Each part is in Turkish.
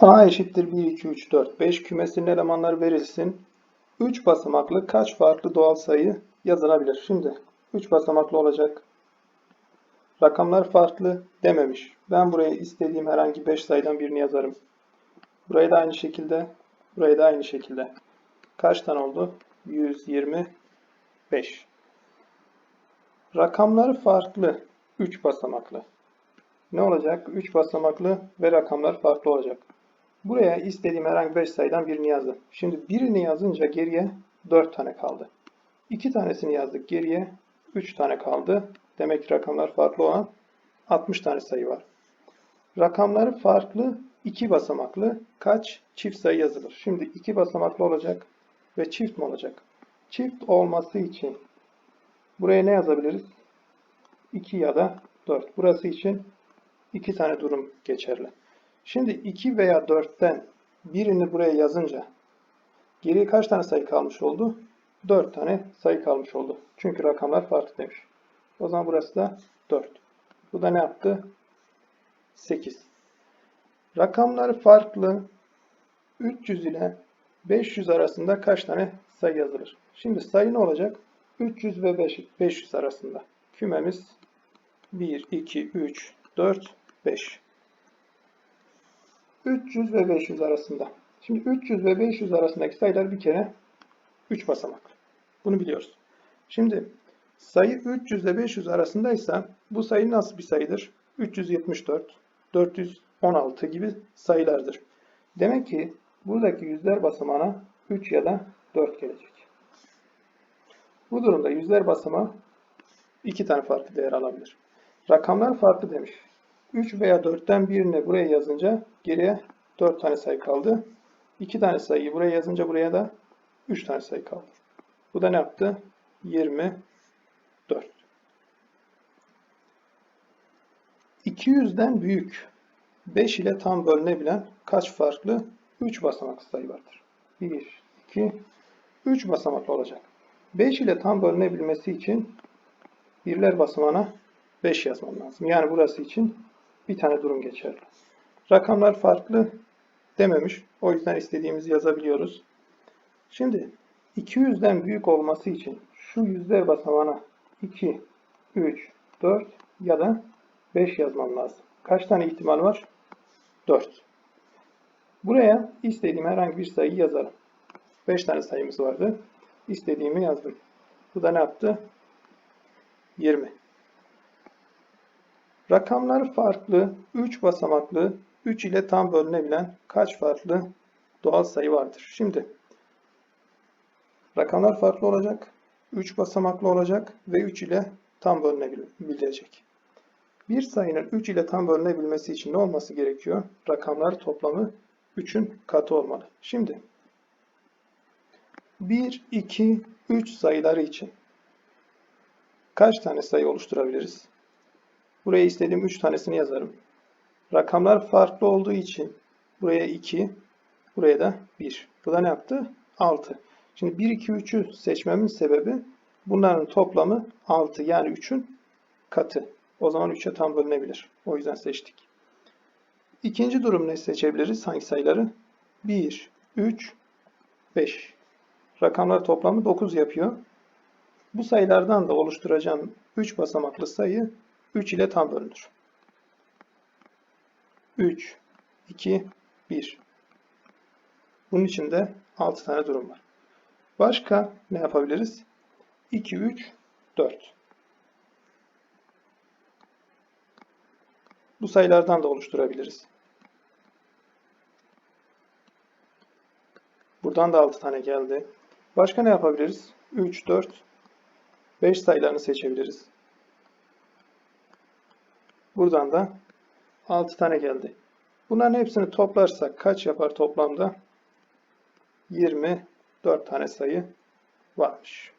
A eşittir 1, 2, 3, 4, 5 kümesinin elemanları verilsin. 3 basamaklı kaç farklı doğal sayı yazılabilir? Şimdi 3 basamaklı olacak. Rakamlar farklı dememiş. Ben buraya istediğim herhangi 5 sayıdan birini yazarım. Burayı da aynı şekilde, burayı da aynı şekilde. Kaç tane oldu? 125. Rakamları farklı. 3 basamaklı. Ne olacak? 3 basamaklı ve rakamlar farklı olacak. Buraya istediğim herhangi 5 sayıdan birini yazdım. Şimdi birini yazınca geriye 4 tane kaldı. 2 tanesini yazdık geriye 3 tane kaldı. Demek ki rakamlar farklı olan 60 tane sayı var. Rakamları farklı 2 basamaklı kaç çift sayı yazılır? Şimdi 2 basamaklı olacak ve çift mi olacak? Çift olması için buraya ne yazabiliriz? 2 ya da 4. Burası için 2 tane durum geçerli. Şimdi 2 veya 4'ten birini buraya yazınca geriye kaç tane sayı kalmış oldu? 4 tane sayı kalmış oldu. Çünkü rakamlar farklı demiş. O zaman burası da 4. Bu da ne yaptı? 8. Rakamları farklı 300 ile 500 arasında kaç tane sayı yazılır? Şimdi sayı ne olacak? 300 ve 500 arasında. Kümemiz 1, 2, 3, 4, 5. 300 ve 500 arasında. Şimdi 300 ve 500 arasındaki sayılar bir kere 3 basamak. Bunu biliyoruz. Şimdi sayı 300 ile 500 arasındaysa bu sayı nasıl bir sayıdır? 374, 416 gibi sayılardır. Demek ki buradaki yüzler basamağına 3 ya da 4 gelecek. Bu durumda yüzler basamağı 2 tane farklı değer alabilir. Rakamlar farklı demiş. 3 veya 4'ten birini buraya yazınca geriye 4 tane sayı kaldı. 2 tane sayıyı buraya yazınca buraya da 3 tane sayı kaldı. Bu da ne yaptı? 24. 200'den büyük 5 ile tam bölünebilen kaç farklı 3 basamaklı sayı vardır? 1, 2, 3 basamaklı olacak. 5 ile tam bölünebilmesi için birler basamağına 5 yazmam lazım. Yani burası için bir tane durum geçerli. Rakamlar farklı dememiş. O yüzden istediğimizi yazabiliyoruz. Şimdi 200'den büyük olması için şu yüzler basamağına 2, 3, 4 ya da 5 yazmam lazım. Kaç tane ihtimal var? 4. Buraya istediğim herhangi bir sayıyı yazarım. 5 tane sayımız vardı. İstediğimi yazdım. Bu da ne yaptı? 20. Rakamlar farklı, 3 basamaklı, 3 ile tam bölünebilen kaç farklı doğal sayı vardır? Şimdi rakamlar farklı olacak, 3 basamaklı olacak ve 3 ile tam bölünebilecek. Bir sayının 3 ile tam bölünebilmesi için ne olması gerekiyor? Rakamlar toplamı 3'ün katı olmalı. Şimdi 1, 2, 3 sayıları için kaç tane sayı oluşturabiliriz? Buraya istediğim 3 tanesini yazarım. Rakamlar farklı olduğu için buraya 2, buraya da 1. Bu da ne yaptı? 6. Şimdi 1, 2, 3'ü seçmemin sebebi bunların toplamı 6 yani 3'ün katı. O zaman 3'e tam bölünebilir. O yüzden seçtik. İkinci durum ne seçebiliriz? Hangi sayıları? 1, 3, 5. Rakamlar toplamı 9 yapıyor. Bu sayılardan da oluşturacağım 3 basamaklı sayı 3 ile tam bölünür. 3, 2, 1. Bunun içinde 6 tane durum var. Başka ne yapabiliriz? 2, 3, 4. Bu sayılardan da oluşturabiliriz. Buradan da 6 tane geldi. Başka ne yapabiliriz? 3, 4, 5 sayılarını seçebiliriz. Buradan da 6 tane geldi. Bunların hepsini toplarsak kaç yapar toplamda? 24 tane sayı varmış.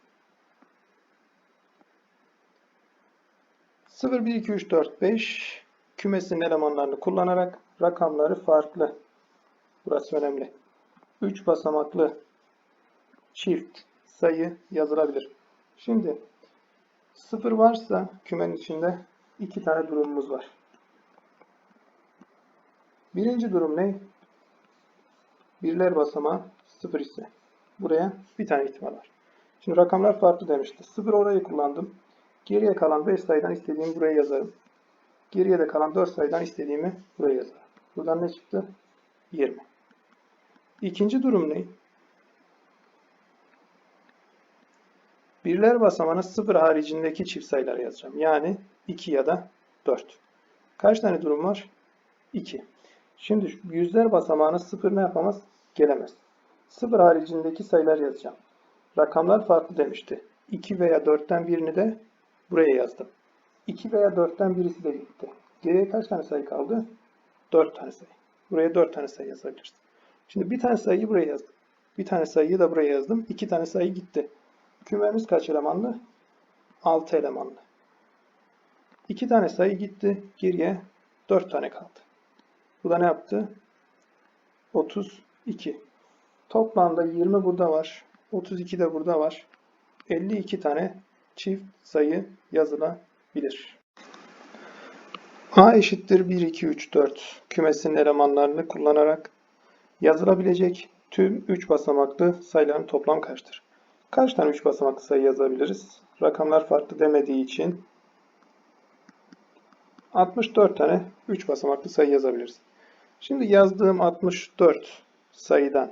0, 1, 2, 3, 4, 5 kümesinin elemanlarını kullanarak rakamları farklı. Burası önemli. 3 basamaklı çift sayı yazılabilir. Şimdi 0 varsa kümenin içinde iki tane durumumuz var. Birinci durum ne? birler basamağı 0 ise buraya bir tane ihtimal var. Şimdi rakamlar farklı demişti. 0 orayı kullandım. Geriye kalan 5 sayıdan istediğimi buraya yazarım. Geriye de kalan 4 sayıdan istediğimi buraya yazarım. Buradan ne çıktı? 20. İkinci durum ne? Birler basamağına 0 haricindeki çift sayılar yazacağım. Yani 2 ya da 4. Kaç tane durum var? 2. Şimdi yüzler basamağına 0 ne yapamaz? Gelemez. 0 haricindeki sayılar yazacağım. Rakamlar farklı demişti. 2 veya 4'ten birini de buraya yazdım. 2 veya 4'ten birisi de gitti. Geriye kaç tane sayı kaldı? 4 tane sayı. Buraya 4 tane sayı yazabiliriz. Şimdi bir tane sayıyı buraya yazdım. Bir tane sayıyı da buraya yazdım. 2 tane sayı gitti. Kümemiz kaç elemanlı? 6 elemanlı. 2 tane sayı gitti. Geriye 4 tane kaldı. Bu da ne yaptı? 32. Toplamda 20 burada var. 32 de burada var. 52 tane çift sayı yazılabilir. A eşittir 1, 2, 3, 4 kümesinin elemanlarını kullanarak yazılabilecek tüm 3 basamaklı sayıların toplam kaçtır? Kaç tane 3 basamaklı sayı yazabiliriz? Rakamlar farklı demediği için 64 tane 3 basamaklı sayı yazabiliriz. Şimdi yazdığım 64 sayıdan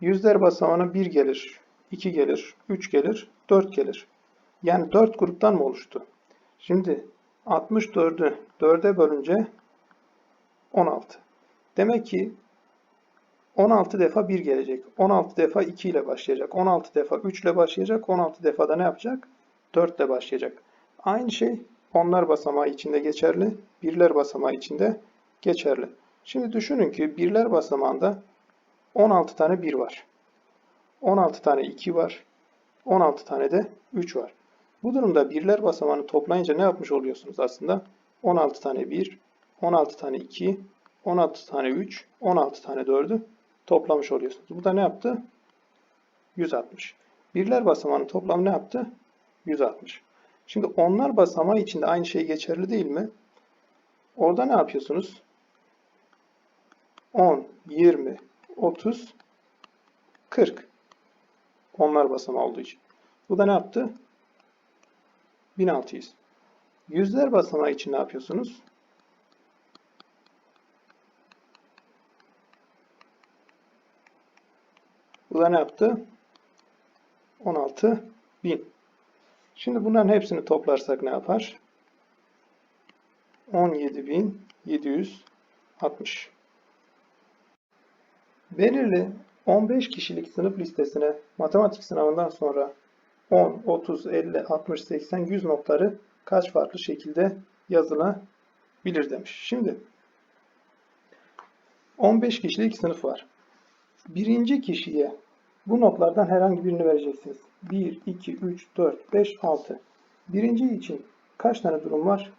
yüzler basamağına 1 gelir, 2 gelir, 3 gelir, 4 gelir. Yani 4 gruptan mı oluştu? Şimdi 64'ü 4'e bölünce 16. Demek ki 16 defa 1 gelecek. 16 defa 2 ile başlayacak. 16 defa 3 ile başlayacak. 16 defa da ne yapacak? 4 ile başlayacak. Aynı şey onlar basamağı içinde geçerli. Birler basamağı içinde geçerli. Şimdi düşünün ki birler basamağında 16 tane 1 var. 16 tane 2 var. 16 tane de 3 var. Bu durumda birler basamağını toplayınca ne yapmış oluyorsunuz aslında? 16 tane 1, 16 tane 2, 16 tane 3, 16 tane 4'ü toplamış oluyorsunuz. Bu da ne yaptı? 160. Birler basamağının toplamı ne yaptı? 160. Şimdi onlar basamağı içinde aynı şey geçerli değil mi? Orada ne yapıyorsunuz? 10, 20, 30, 40. Onlar basamağı olduğu için. Bu da ne yaptı? 1600. Yüzler basamağı için ne yapıyorsunuz? Bu da ne yaptı? 16.000. Şimdi bunların hepsini toplarsak ne yapar? 17.760. Belirli 15 kişilik sınıf listesine matematik sınavından sonra 10, 30, 50, 60, 80, 100 notları kaç farklı şekilde yazılabilir demiş. Şimdi 15 kişilik sınıf var. Birinci kişiye bu notlardan herhangi birini vereceksiniz. 1, 2, 3, 4, 5, 6. Birinci için kaç tane durum var?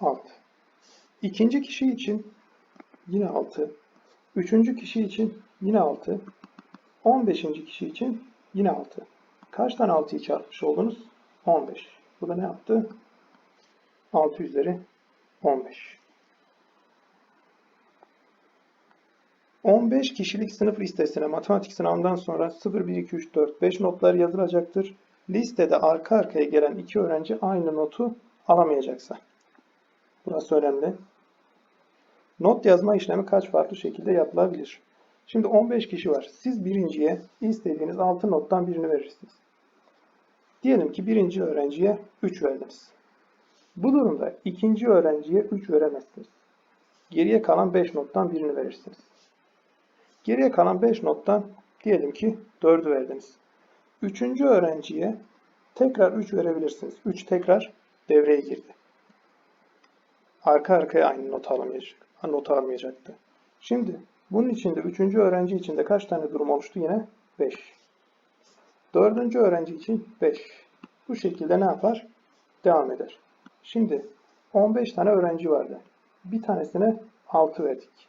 6. İkinci kişi için yine 6. Üçüncü kişi için yine 6. 15. kişi için yine 6. Kaç tane 6'yı çarpmış oldunuz? 15. Bu da ne yaptı? 6 üzeri 15. 15 kişilik sınıf listesine matematik sınavından sonra 0, 1, 2, 3, 4, 5 notlar yazılacaktır. Listede arka arkaya gelen iki öğrenci aynı notu alamayacaksa. Burası önemli. Not yazma işlemi kaç farklı şekilde yapılabilir? Şimdi 15 kişi var. Siz birinciye istediğiniz 6 nottan birini verirsiniz. Diyelim ki birinci öğrenciye 3 verdiniz. Bu durumda ikinci öğrenciye 3 veremezsiniz. Geriye kalan 5 nottan birini verirsiniz. Geriye kalan 5 nottan diyelim ki 4'ü verdiniz. Üçüncü öğrenciye tekrar 3 verebilirsiniz. 3 tekrar devreye girdi. Arka arkaya aynı not alamayacak. Not almayacaktı. Şimdi bunun içinde üçüncü öğrenci için de kaç tane durum oluştu yine? 5. Dördüncü öğrenci için 5. Bu şekilde ne yapar? Devam eder. Şimdi 15 tane öğrenci vardı. Bir tanesine 6 verdik.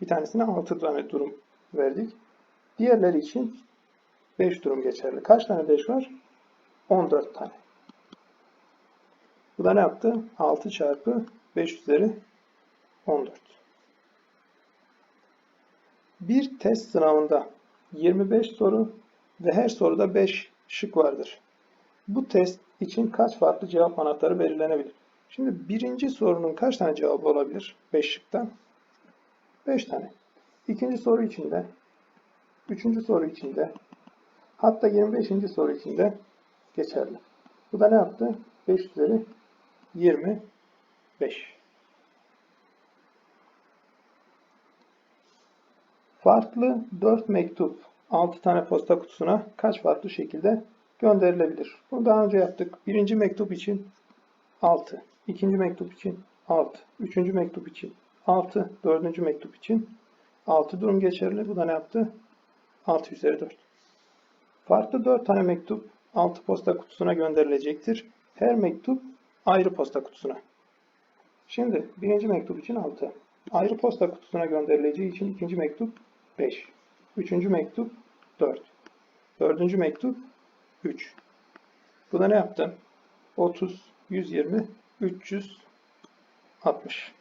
Bir tanesine 6 tane durum verdik. Diğerleri için 5 durum geçerli. Kaç tane 5 var? 14 tane. Bu da ne yaptı? 6 çarpı 5 üzeri 14. Bir test sınavında 25 soru ve her soruda 5 şık vardır. Bu test için kaç farklı cevap anahtarı belirlenebilir? Şimdi birinci sorunun kaç tane cevabı olabilir? 5 şıktan. 5 tane. İkinci soru içinde, üçüncü soru içinde, hatta 25. soru içinde geçerli. Bu da ne yaptı? 5 üzeri 25. Farklı 4 mektup 6 tane posta kutusuna kaç farklı şekilde gönderilebilir? Bunu daha önce yaptık. Birinci mektup için 6, ikinci mektup için 6, üçüncü mektup için 6, dördüncü mektup için 6 durum geçerli. Bu da ne yaptı? 6 üzeri 4. Farklı 4 tane mektup 6 posta kutusuna gönderilecektir. Her mektup ayrı posta kutusuna. Şimdi birinci mektup için 6. Ayrı posta kutusuna gönderileceği için ikinci mektup 5. Üçüncü mektup 4. Dördüncü mektup 3. Bu da ne yaptı? 30, 120, 360.